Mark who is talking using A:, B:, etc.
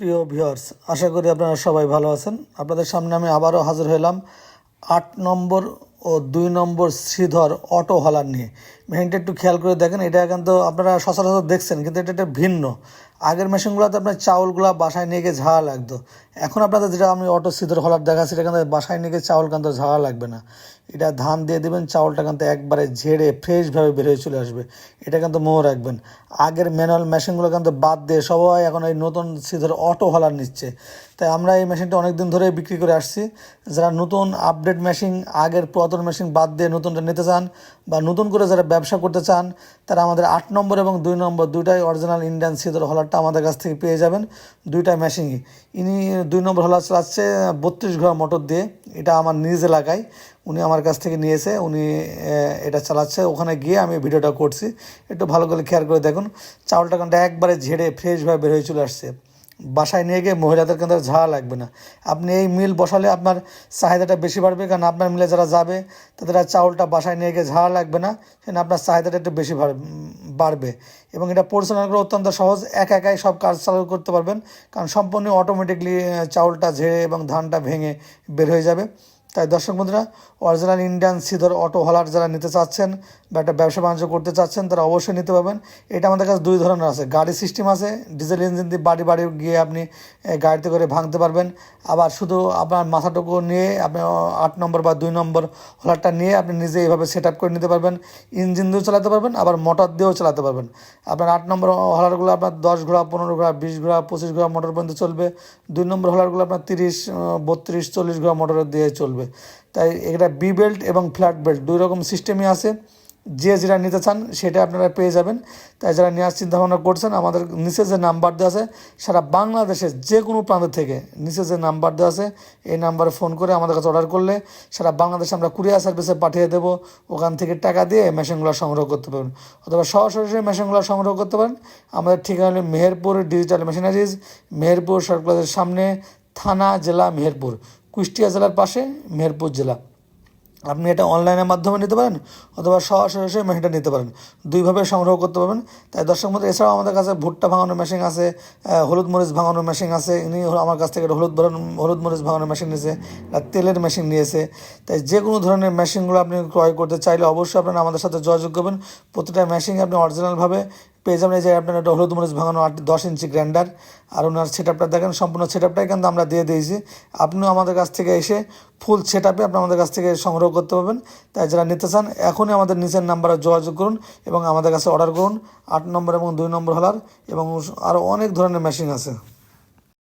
A: প্রিয় ভিউয়ার্স, আশা করি আপনারা সবাই ভালো আছেন। আপনাদের সামনে আমি আবারও হাজির হলাম আট নম্বর ও দুই নম্বর শ্রীধর অটো হলার নিয়ে। মেশিনটা একটু খেয়াল করে দেখেন, এটা কিন্তু আপনারা সচরাচর দেখছেন, কিন্তু এটা একটা ভিন্ন। আগের মেশিনগুলোতে আপনার চাউলগুলো বাসায় নিয়ে গিয়ে ঝাড়া লাগতো। এখন আপনাদের যেটা আমি অটো শ্রীধর হলার দেখাচ্ছি, এটা কিন্তু বাসায় নিয়ে গিয়ে চাউল কিন্তু ঝাড়া লাগবে না। এটা ধান দিয়ে দেবেন, চাউলটা কিন্তু একবারে ঝেড়ে ফ্রেশভাবে বের হয়ে চলে আসবে। এটা কিন্তু মনে রাখবেন। আগের ম্যানুয়াল মেশিনগুলো কিন্তু বাদ দিয়ে সবাই এখন এই নতুন সিধর অটো হলার নিচ্ছে। তাই আমরা এই মেশিনটা অনেক দিন ধরে বিক্রি করে আসছি। যারা নতুন আপডেট মেশিন আগের পুরাতন মেশিন বাদ দিয়ে নতুনটা নিতে চান বা নতুন করে যারা ব্যবসা করতে চান, তারা আমাদের আট নম্বর এবং দুই নম্বর দুইটাই অরিজিনাল ইন্ডিয়ান সিধর হলারটা আমাদের কাছ থেকে পেয়ে যাবেন দুইটা মেশিনই ইনি দুই নম্বর হলার চালাচ্ছে বত্রিশ ঘোড়া মোটর দিয়ে, এটা আমার নিজ এলাকায়। উনি আমার কাছ থেকে নিয়েছে, উনি এটা চালাচ্ছে। ওখানে গিয়ে আমি ভিডিওটা করছি। একটু ভালো করে খেয়াল করে দেখুন। চাউলটা কিন্তু একবারে ঝেড়ে ফ্রেশভাবে বের হয়ে চলে আসছে। বাসায় নিয়ে গিয়ে মহিলাদের কিন্তু ঝাড়া লাগবে না। আপনি এই মিল বসালে আপনার চাহিদাটা বেশি বাড়বে কারণ আপনার মিলে যারা যাবে, তাদের আর চাউলটা বাসায় নিয়ে গিয়ে ঝাড়া লাগবে না সেখানে আপনার চাহিদাটা একটু বেশি বাড়- বাড়বে। এবং এটা পরিচালনা করে অত্যন্ত সহজ, এক একাই সব কাজ চালু করতে পারবেন, কারণ সম্পূর্ণ অটোমেটিকলি চাউলটা ঝেড়ে এবং ধানটা ভেঙে বের হয়ে যাবে। তাই দর্শক বন্ধুরা অরিজিনাল ইন্ডিয়ান সিধর অটো হলার যারা নিতে চাচ্ছেন বা একটা ব্যবসা বাণিজ্য করতে চাচ্ছেন, তারা অবশ্যই নিতে পারবেন। এটা আমাদের কাছে দুই ধরনের আছে। গাড়ি সিস্টেম আছে ডিজেল ইঞ্জিন দিয়ে বাড়ি বাড়ি গিয়ে আপনি গাড়িতে করে ভাঙতে পারবেন। আবার শুধু আপনার মাথাটুকু নিয়ে আপনি আট নম্বর বা দুই নম্বর হলারটা নিয়ে আপনি নিজে এইভাবে সেট আপ করে নিতে পারবেন। ইঞ্জিন দিয়েও চালাতে পারবেন, আবার মোটর দিয়েও চালাতে পারবেন। আপনার আট নম্বর হলারগুলো আপনার দশ ঘোড়া, পনেরো ঘোড়া, বিশ ঘোড়া, পঁচিশ ঘোড়া মোটর পর্যন্ত চলবে। দুই নম্বর হলারগুলো আপনার তিরিশ বত্রিশ, চল্লিশ ঘোড়া মোটর দিয়ে চলবে। তাই এটা বি বেল্ট এবং ফ্ল্যাট বেল্ট দুই রকম সিস্টেমই আছে। যে যেটা নিতে চান সেটা আপনারা পেয়ে যাবেন। তাই যারা নেওয়ার চিন্তা ভাবনা করছেন, আমাদের নিচে যে নাম্বার দেওয়া আছে, সারা বাংলাদেশের যে কোনো প্রান্ত থেকে নিচে যে নাম্বার দেওয়া আছে, এই নাম্বারে ফোন করে আমাদের কাছে অর্ডার করলে সারা বাংলাদেশে আমরা কুরিয়ার সার্ভিসে পাঠিয়ে দেবো। ওখান থেকে টাকা দিয়ে মেশিনগুলো সংগ্রহ করতে পারবেন। অথবা সরাসরি মেশিনগুলো সংগ্রহ করতে পারেন, আমাদের ঠিকানা হলো মেহেরপুর ডিজিটাল মেশিনারিজ মেহেরপুর সরকারের সামনে, থানা, জেলা, মেহেরপুর। কুষ্টিয়া জেলার পাশে মেহেরপুর জেলা। আপনি এটা অনলাইনের মাধ্যমে নিতে পারেন অথবা সরাসরি এসে মেশিনটা নিতে পারেন। দুইভাবে সংগ্রহ করতে পারবেন। তাই দর্শক মধ্যে এছাড়াও আমাদের কাছে ভুট্টা ভাঙানোর মেশিন আছে হলুদ মরিচ ভাঙানোর মেশিন আছে। ইনি আমার কাছ থেকে হলুদ হলুদ মরিচ ভাঙানোর মেশিন নিয়েছে তেলের মেশিন নিয়েছে। তাই যে কোনো ধরনের মেশিনগুলো আপনি ক্রয় করতে চাইলে অবশ্যই আপনারা আমাদের সাথে যোগাযোগ করবেন। প্রতিটা মেশিন আপনি অরিজিনালভাবে পেয়ে যাবেন এই যে আপনার একটা হলুদ মরিচ ভাঙানো আট দশ ইঞ্চি গ্র্যান্ডার আর ওনার সেট আপটা দেখেন, সম্পূর্ণ সেট আপটাই কিন্তু আমরা দিয়ে দিয়েছি। আপনিও আমাদের কাছ থেকে এসে ফুল সেট আপে আপনি আমাদের কাছ থেকে সংগ্রহ করতে পারবেন। তাই যারা নিতে চান, এখনই আমাদের নিচের নাম্বারে যোগাযোগ করুন এবং আমাদের কাছে অর্ডার করুন। আট নম্বর এবং দুই নম্বর হলার এবং আরও অনেক ধরনের মেশিন আছে।